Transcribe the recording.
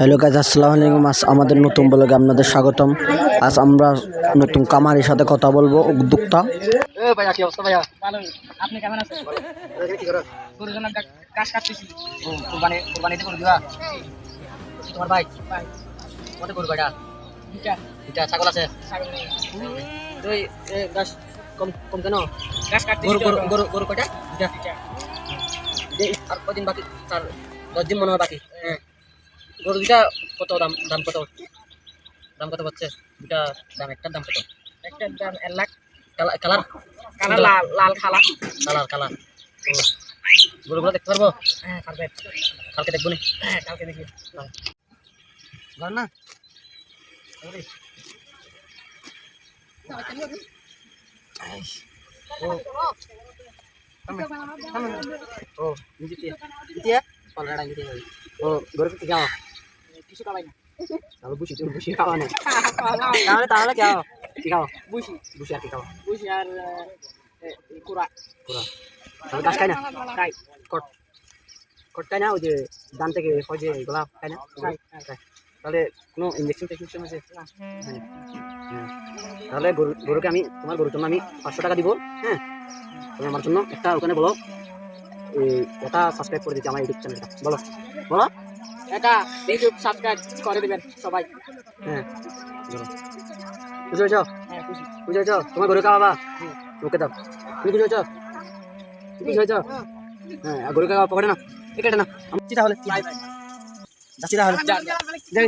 Hello guys আসসালামু আলাইকুম। আজ আমাদের নতুন ব্লগে আপনাদের স্বাগতম। আজ আমরা নতুন কামারির সাথে কথা বলব উদ্যোক্তা। এ ভাইয়া কি অবস্থা ভাইয়া? ভালো। আপনি কেমন আছেন? এখানে কি করো গরুজনের কাজ কাটতেছি। ও, কুরবানি কুরবানিতে করে তোমার ভাই? ভাই কত গরু কয়টা দুটা দুটা ছাগল আছে? কম কম কেন? গাছ কাটতেছি গরু দুটা। আর কদিন বাকি? তার দশ দিন মনে হয় বাকি। হ্যাঁ। গরু দুটা কত দাম দাম কত দাম কত হচ্ছে দুটা দাম একটার দাম কত একটার দাম এক লাখ কালার কালার কালার লাল লাল খালা কালার কালার গরুগুলো দেখতে পারবো হ্যাঁ পারবেন কালকে দেখবো নি হ্যাঁ কালকে দেখি ঘর না ও নিজে দিয়ে দিয়ে পালড়া নিজে দিয়ে ও গরু কি খাও কিছু না। তাহলে বুঝি তুমি বুঝি। খাওয়া নেই। তাহলে তাহলে কি কি খাও বুঝি। বুঝি আর কি খাও বুঝি আর কুড়া। পুরা তাহলে গাছ খাই না? খাই। কট। কট খাই না? ওই যে দান থেকে হয় যে গোলাপ খাই না? খাই খাই। তাহলে কোনো ইঞ্জেকশন টেকনিকশন আছে? হ্যাঁ। হ্যাঁ। তাহলে গরু গরুকে আমি তোমার গরুর জন্য আমি পাঁচশো টাকা দিব হ্যাঁ? তুমি আমার জন্য একটা ওখানে বলো এটা সাবস্ক্রাইব করে দিচ্ছি আমার ইউটিউব চ্যানেলটা বলো। বলো? এটা ইউটিউব সাবস্ক্রাইব করে দিবেন সবাই। হ্যাঁ বুঝেছ বুঝতে পেরেছ হ্যাঁ তোমার গরু কাবা ওকে দাও। তুমি বুঝেছ তুমি বুঝেছ হ্যাঁ। আর গরু কাবা পকেটে না এটা না আমি তাহলে। যাচ্ছি তাহলে। যাই।